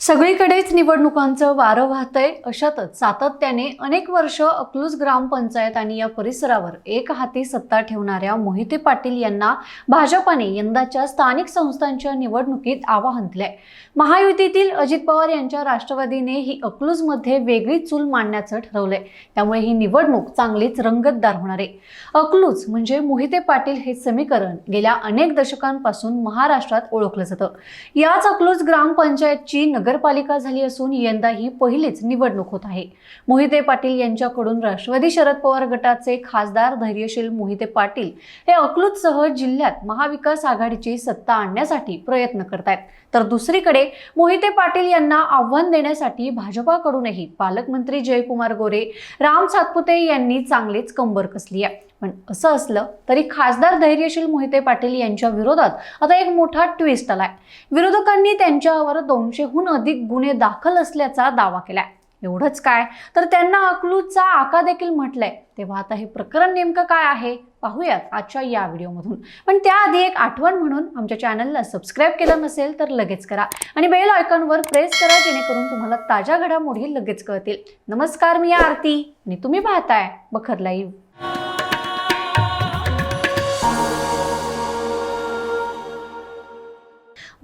सगळीकडेच निवडणुकांचं वारं वाहतंय. अशातच सातत्याने अनेक वर्ष अकलूज ग्रामपंचायत आणि या परिसरावर एक हाती सत्ता ठेवणाऱ्या मोहिते पाटील यांना भाजपाने यंदाच्या स्थानिक संस्थांच्या निवडणुकीत आवाहन दिलंय महायुतीतील अजित पवार यांच्या राष्ट्रवादीने ही अकलूजमध्ये वेगळी चूल मांडण्याचं ठरवलंय. त्यामुळे ही निवडणूक चांगलीच रंगतदार होणार आहे. अकलूज म्हणजे मोहिते पाटील हे समीकरण गेल्या अनेक दशकांपासून महाराष्ट्रात ओळखलं जातं. याच अकलूज ग्रामपंचायतची नगरपालिका झाली असून यंदा ही पहिलीच निवडणूक होत आहे. मोहिते पाटील यांच्याकडून राष्ट्रवादी शरद पवार गटाचे खासदार धैर्यशील मोहिते पाटील हे अकलूजसह जिल्ह्यात महाविकास आघाडीची सत्ता आणण्यासाठी प्रयत्न करतायत. तर दुसरीकडे मोहिते पाटील यांना आव्हान देण्यासाठी भाजपाकडूनही पालकमंत्री जयकुमार गोरे राम सातपुते यांनी चांगलीच कंबर कसली आहे. पण असं असलं तरी खासदार धैर्यशील मोहिते पाटील यांच्या विरोधात आता एक मोठा ट्विस्ट आलाय. विरोधकांनी त्यांच्यावर दोनशेहून अधिक गुन्हे दाखल असल्याचा दावा केलाय. एवढंच काय? तर त्यांना अकलूजचा आका देखील म्हटलंय. तेव्हा आता हे प्रकरण नेमकं काय आहे? पाहूयात आजच्या या व्हिडिओमधून. पण त्याआधी एक आठवण म्हणून आमच्या चॅनलला सबस्क्राईब केलं नसेल तर लगेच करा. आणि बेल आयकॉनवर प्रेस करा जेणेकरून तुम्हाला ताज्या घडामोडी लगेच कळतील. नमस्कार मी आरती. आणि तुम्ही पाहताय बखर लाईव्ह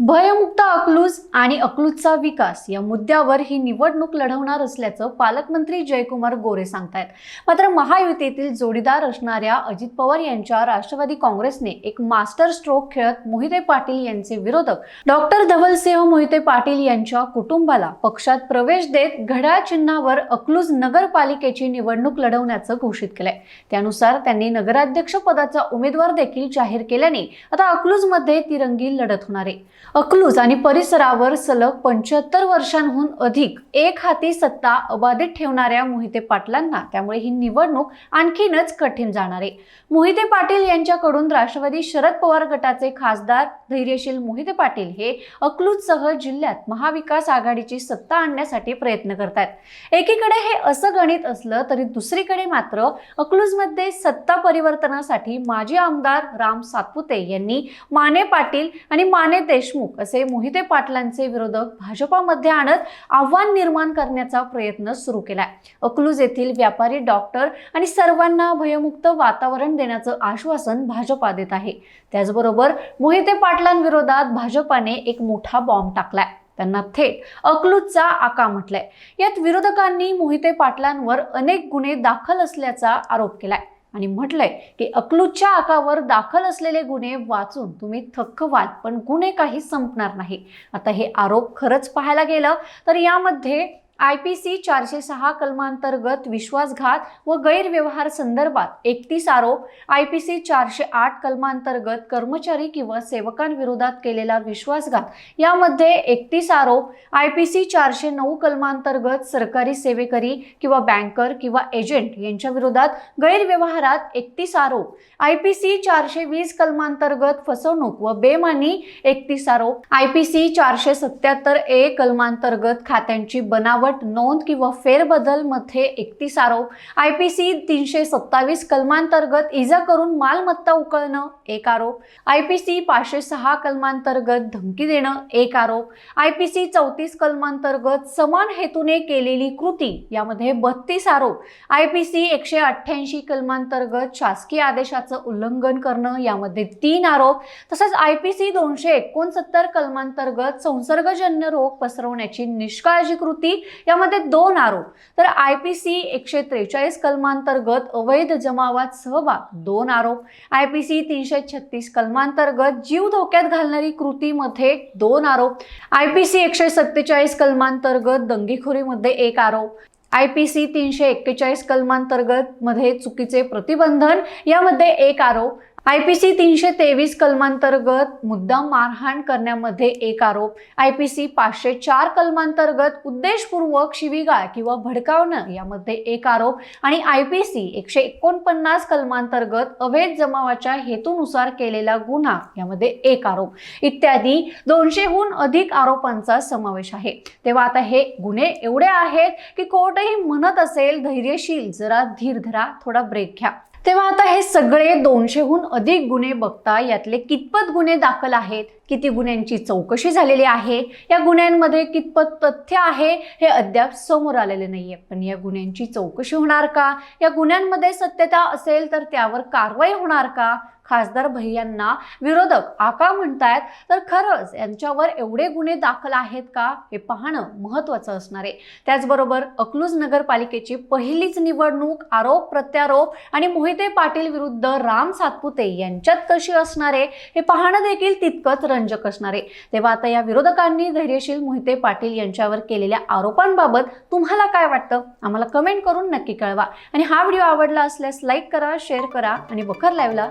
भयमुक्त अकलूज आणि अकलूजचा विकास या मुद्द्यावर ही निवडणूक लढवणार असल्याचं पालकमंत्री जयकुमार गोरे सांगतायत. मात्र महायुतीतील जोडीदार असणाऱ्या अजित पवार यांच्या राष्ट्रवादी काँग्रेसने एक मास्टर स्ट्रोक खेळत मोहिते पाटील यांचे विरोधक डॉक्टर धवलसिंह मोहिते पाटील यांच्या कुटुंबाला पक्षात प्रवेश देत घड्याळ चिन्हावर अकलूज नगरपालिकेची निवडणूक लढवण्याचं घोषित केलंय. त्यानुसार त्यांनी नगराध्यक्ष पदाचा उमेदवार देखील जाहीर केल्याने आता अकलूजमध्ये तिरंगी लढत होणार आहे. अकलूज आणि परिसरावर सलग पंच्याहत्तर वर्षांहून अधिक एक हाती सत्ता अबाधित ठेवणाऱ्या मोहिते पाटलांना त्यामुळे ही निवडणूक आणखीनच कठीण जाणार आहे. मोहिते पाटील यांच्याकडून राष्ट्रवादी शरद पवार गटाचे खासदार धैर्यशील मोहिते पाटील हे अकलूजसह जिल्ह्यात महाविकास आघाडीची सत्ता आणण्यासाठी प्रयत्न करतात एकीकडे हे असं गणित असलं तरी दुसरीकडे मात्र अकलूजमध्ये सत्ता परिवर्तनासाठी माजी आमदार राम सातपुते यांनी माने पाटील आणि माने देशमुख असे मोहिते पाटलांचे विरोधक भाजपामध्ये आणत आव्हान निर्माण करण्याचा प्रयत्न सुरू केलाय. अकलूज येथील व्यापारी डॉक्टर आणि सर्वांना भयमुक्त वातावरण देण्याचं आश्वासन भाजपा देत आहे. त्याचबरोबर मोहिते पाटलांविरोधात भाजपाने एक मोठा बॉम्ब टाकलाय. त्यांना थेट अकलूजचा आका म्हटलंय. यात विरोधकांनी मोहिते पाटलांवर अनेक गुन्हे दाखल असल्याचा आरोप केलाय. आणि म्हटलंय की अकलूजच्या आकावर दाखल असलेले गुन्हे वाचून तुम्ही थक्क व्हाल पण गुन्हे काही संपणार नाही. आता हे आरोप खरंच पाहायला गेलं तर यामध्ये आय पी सी चारशे सहा कलमांतर्गत विश्वासघात व गैरव्यवहार संदर्भात एकतीस आरोप आय पी सी चारशे आठ कलमांतर्गत कर्मचारी किंवा सेवकांविरोधात केलेला विश्वासघात. यामध्ये एकतीस आरोप आय पी सी चारशे नऊ कलमांतर्गत सरकारी सेवेकरी किंवा बँकर किंवा एजंट यांच्या विरोधात गैरव्यवहारात एकतीस आरोप आय पी सी चारशे वीस कलमांतर्गत फसवणूक व बेमानी एकतीस आरोप आय पी सी चारशे सत्याहत्तर ए कलमांतर्गत खात्यांची बनावट नोंद किंवा फेरबदलमध्ये एकतीस आरोप. आय पी सी तीनशे सत्तावीस कलमांतर्गत इजा करून मालमत्ता उकळणं एक आरोप. आय पी सी पाचशे सहा कलमांतर्गत धमकी देणं एक आरोप. आय पी सी चौतीस कलमांतर्गत समान हेतूने केलेली कृती यामध्ये बत्तीस आरोप. आय पी सी एकशे अठ्ठ्याऐंशी कलमांतर्गत शासकीय आदेशाचं उल्लंघन करणं यामध्ये तीन आरोप. तसंच आय पी सी दोनशे एकोणसत्तर कलमांतर्गत संसर्गजन्य रोग पसरवण्याची निष्काळजी कृती यामध्ये दोन आरोप. तर आय पी सी एकशे त्रेचाळीस कलमांतर्गत अवैध जमावात सहभाग दोन आरोप. आय पी सी तीनशे छत्तीस कलमांतर्गत जीव धोक्यात घालणारी कृतीमध्ये दोन आरोप. आय पी सी एकशे सत्तेचाळीस कलमांतर्गत दंगेखोरीमध्ये एक आरोप. आय पी सी तीनशे एक्केचाळीस कलमांतर्गत मध्ये चुकीचे प्रतिबंधन यामध्ये एक आरोप. आय पी सी तीनशे तेवीस कलमांतर्गत मुद्दाम मारहाण करण्यामध्ये एक आरोप. आय पी सी पाचशे चार कलमांतर्गत उद्देशपूर्वक शिवीगाळ किंवा भडकावणं यामध्ये एक आरोप. आणि आय पी सी एकशे एकोणपन्नास कलमांतर्गत अवैध जमावाच्या हेतूनुसार केलेला गुन्हा यामध्ये एक आरोप. इत्यादी दोनशेहून अधिक आरोपांचा समावेश आहे. तेव्हा आता हे गुन्हे एवढे आहेत की कोर्टही म्हणत असेल धैर्यशील जरा धीर धरा थोडा ब्रेक घ्या. तेव्हा आता हे सगळे दोनशेहून अधिक गुन्हे बघता यातले कितपत गुन्हे दाखल आहेत किती गुन्ह्यांची चौकशी झालेली आहे या गुन्ह्यांमध्ये कितपत तथ्य आहे हे अद्याप समोर आलेले नाहीये. पण या गुन्ह्यांची चौकशी होणार का? या गुन्ह्यांमध्ये सत्यता असेल तर त्यावर कारवाई होणार का? खासदार भैयांना विरोधक आका म्हणतायत तर खरंच यांच्यावर एवढे गुन्हे दाखल आहेत का? हे पाहणं महत्वाचं असणार आहे. त्याचबरोबर अकलूज नगरपालिकेची पहिलीच निवडणूक आरोप प्रत्यारोप आणि मोहिते पाटील विरुद्ध राम सातपुते यांच्यात कशी असणार आहे? हे पाहणं देखील तितकंच रंजक असणार आहे. तेव्हा आता या विरोधकांनी धैर्यशील मोहिते पाटील यांच्यावर केलेल्या आरोपांबाबत तुम्हाला काय वाटतं? आम्हाला कमेंट करून नक्की कळवा. आणि हा व्हिडिओ आवडला असल्यास लाईक करा शेअर करा आणि बखर लाईव्हला